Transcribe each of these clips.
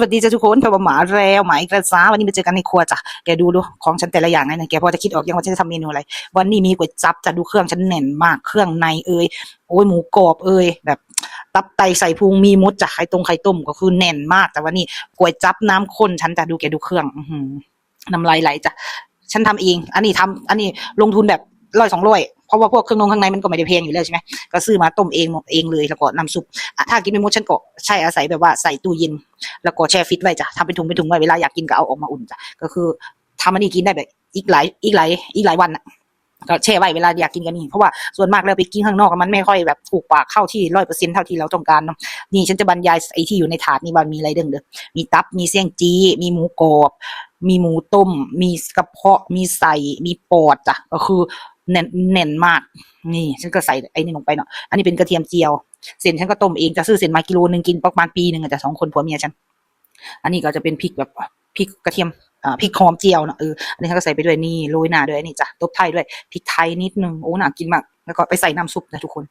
วัสดีจ้าทุกคนพบกับหมาแล้วหมาอีกแล้วจ้าวันนี้มาเจอกันในครัวจ้ะแกดูดูของฉันแต่ละอย่างนะแกพอจะคิดออกยังว่าฉันจะทำเมนูอะไร วันนี้มีก๋วยจั๊บจะดูเครื่องฉันแน่นมากเครื่องในเอ่ยโอ้ยหมูกรอบเอ่ยแบบตับไตใส่พุงมีมดจ้ะไข่ตรงไข่ต้มก็คือแน่นมากแต่วันนี้ก๋วยจั๊บน้ำข้นฉันจะดูแกดูเครื่องอน้ำลายไหลจ้ะฉันทำเอง อันนี้ทำอันนี้ลงทุนแบบร้อยสองร้อย เพราะว่าพวกเครื่องนงข้างในมันก็ไม่ได้แพงอยู่แล้วใช่ไหมก็ซื้อมาต้มเองเองเลยแล้วก็น้ำซุปถ้ากินไม่หมดฉันก็ใช้อาศัยแบบว่าใส่ตู้เย็น แล้วก็แช่ฟิตไว้จ้ะทำเป็นถุงเป็นถุงไว้เวลาอยากกินก็เอาออกมาอุ่นจ้ะก็คือทำอันนี้กินได้แบบอีกหลายอีกหลายอีกหลายวันอะก็แช่ไว้เวลาอยากกินกันนี่เพราะว่าส่วนมากแล้วไปกินข้างนอกมันไม่ค่อยแบบถูกปากเข้าที่ร้อยเปอร์เซ็นต์เท่าที่เราต้องการเนาะนี่ฉันจะบรรยายไอ้ที่อยู่ในถาดนี่ว่ามีอะไรเด้งเด้อมีตับมีเสี่ยงจีมีหมูกรอบ มีหมูต้ม มีกระเพาะมีใส่มีปอดจ้ะก็คือ แน่นแน่นมาก นี่ ฉันก็ใส่ไอ้นี่ลงไปเนาะอันนี้เป็นกระเทียมเจียว เส้นฉันก็ต้มเองจะซื้อเส้นมากิโลหนึ่งกินประมาณปีหนึ่งอะแต่สองคนผัวเมียฉัน อันนี้ก็จะเป็นพริกแบบพริกกระเทียมอ่าพริกหอมเจียวเนาะเอออันนี้เขาก็ใส่ไปด้วยนี่โรยหน้าด้วยนี่จ้ะตบไทยด้วยพริกไทยนิดนึงโอ้หน่ากินมาก แล้วก็ไปใส่น้ำซุปนะทุกคน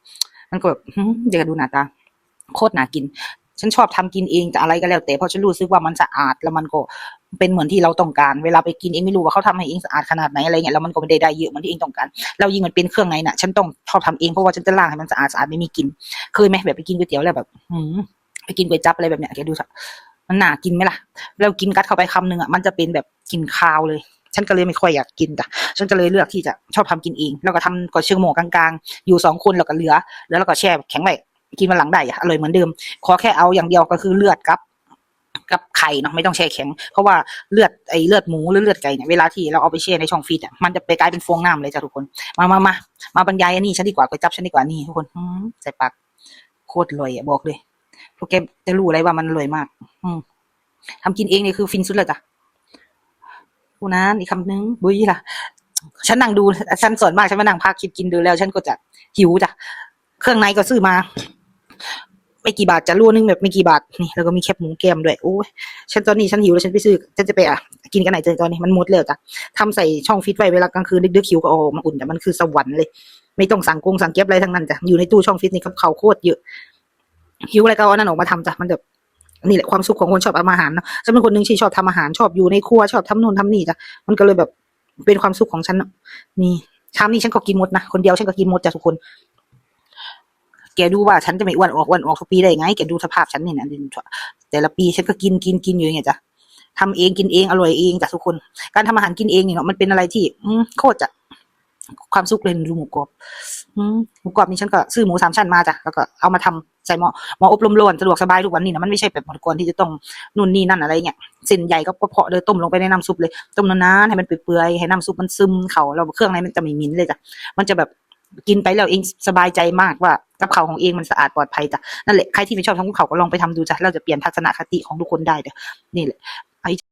มันก็แบบเดี๋ยวดูหน้าตาโคตรหน่ากิน ฉันชอบทำกินเองจะอะไรก็แล้ว แต่เพราะฉันรู้สึกว่ามันสะอาดแล้วมันก็เป็นเหมือนที่เราต้องการ เวลาไปกินเองไม่รู้ว่าเขาทำให้เองสะอาดขนาดไหนอะไรเงี้ยแล้วมันก็ไม่ได้ได้เยอะเหมือนที่เองต้องการแล้วยิ่งมันเป็นเครื่องในน่ะ ฉันต้องชอบทำเองเพราะว่าฉันจะล้างให้มันสะอาดสะอาดไม่มีกลิ่นเคยไหมแบบไปกินก๋วยเตี๋ยวแล้วแบบหืมไปกินก๋วยจั๊บอะไรแบบเนี้ยแกดูสิมันน่ากินไหมล่ะแล้วกินกัดเข้าไปคำหนึ่งอะมันจะเป็นแบบกินคาวเลยฉันก็เลยไม่ค่อยอยากกินจ้ะ ฉันก็เลยเลือกที่จะชอบทำกินเอง แล้วก็ทำก่อเชื่อหมูกลางๆ อยู่สองคนแล้วก็เหลือ แล้วเราก็แช่แข็งไว้ กินมาหลังได้อะอร่อยเหมือนเดิม ขอแค่เอาอย่างเดียวก็คือเลือดกับกับไข่เนาะไม่ต้องแช่แข็ง เพราะว่าเลือดไอเลือดหมูหรือเลือดไก่เนี่ยเวลาที่เราเอาไปแช่ในช่องฟรีซอะมันจะไปกลายเป็นฟองน้ำเลยจ้ะทุกคน มามามามาบรรยายอันนี้ฉันดีกว่าก๋วยจับฉันดีกว่านี่ทุกคนใส่ปากโคตรอร่อยอะบอกเลยพวกแกจะรู้อะไรว่ามันอร่อยมาก อืมทำกินเองเนี่ยคือฟินสุดเลยจ้ะกูนะอีกคำนึงบุ้ยล่ะ ฉันนั่งดูฉันส่วนมากฉันมานั่งพักคลิปกินดูแล้ว ฉันก็จะหิวจ้ะเครื่องในก็ซื้อมา ไม่กี่บาทจะรั่วนึงแบบไม่กี่บาทนี่แล้วก็มีแคบหมูแก้มด้วยโอ้ยฉันตอนนี้ฉันหิวแล้วฉันไปซื้อฉันจะไปอะกินกันไหนเจอตอนนี้มันหมดแล้วจ้ะทำใส่ช่องฟิตไว้เวลากลางคืนดึกๆหิวก็เอาอมาอุ่นแต่มันคือสวรรค์เลย ไม่ต้องสั่งกงสั่งเก็บอะไรทั้งนั้นจ้ะอยู่ในตู้ช่องฟิตนี่กับเขาโคตรเยอะหิวอะไรก็เอาอันนั้นออกมาทำจ้ะมันแบบนี่แหละความสุขของคนชอบทำอาหารนะฉันเป็นคนหนึ่งที่ชอบทำอาหารชอบอยู่ในครัวชอบทำนู่นทำนี่จ้ะมันก็เลยแบบเป็นความสุขของฉันนี่ชามนี้ฉันก็กินหมดนะคนเดียวฉันก็กินหมดจ้ะทุกคน แกดูว่าฉันจะไม่อ้วนออกอ้วนออกทุกปีได้ไง แกดูสภาพฉันนี่นะแต่ละปีฉันก็กินกินกินอยู่อย่างเงี้ยจ้ะทำเองกินเองอร่อยเองจ้ะทุกคน การทำอาหารกินเองเนี่ยเนาะมันเป็นอะไรที่อืมโคตรจะความสุขเลยดูหมูกรอบอืมหมูกรอบนี่ฉันก็ซื้อหมูสามชั้นมาจ้ะแล้วก็เอามาทำใส่หม้อหม้ออบลมร้อนสะดวกสบายทุกวันนี้นะมันไม่ใช่แบบหมดก่อนที่จะต้องนู่นนี่นั่นอะไรเงี้ยเส้นใหญ่ก็กระเพาะเลยต้มลงไปในน้ำซุปเลยต้มนานๆให้มันเปื่อยๆให้น้ำซุปมันซึมเข้าแล้วเครื่องในมันจะไม่มินเลยจ้ะมันจะแบบ กินไปแล้วเองสบายใจมากว่ากับเขาของเองมันสะอาดปลอดภัยจ้ะนั่นแหละใครที่ไม่ชอบทำกับเขาก็ลองไปทำดูจ้ะเราจะเปลี่ยนทัศนคติของทุกคนได้เด้อนี่แหละ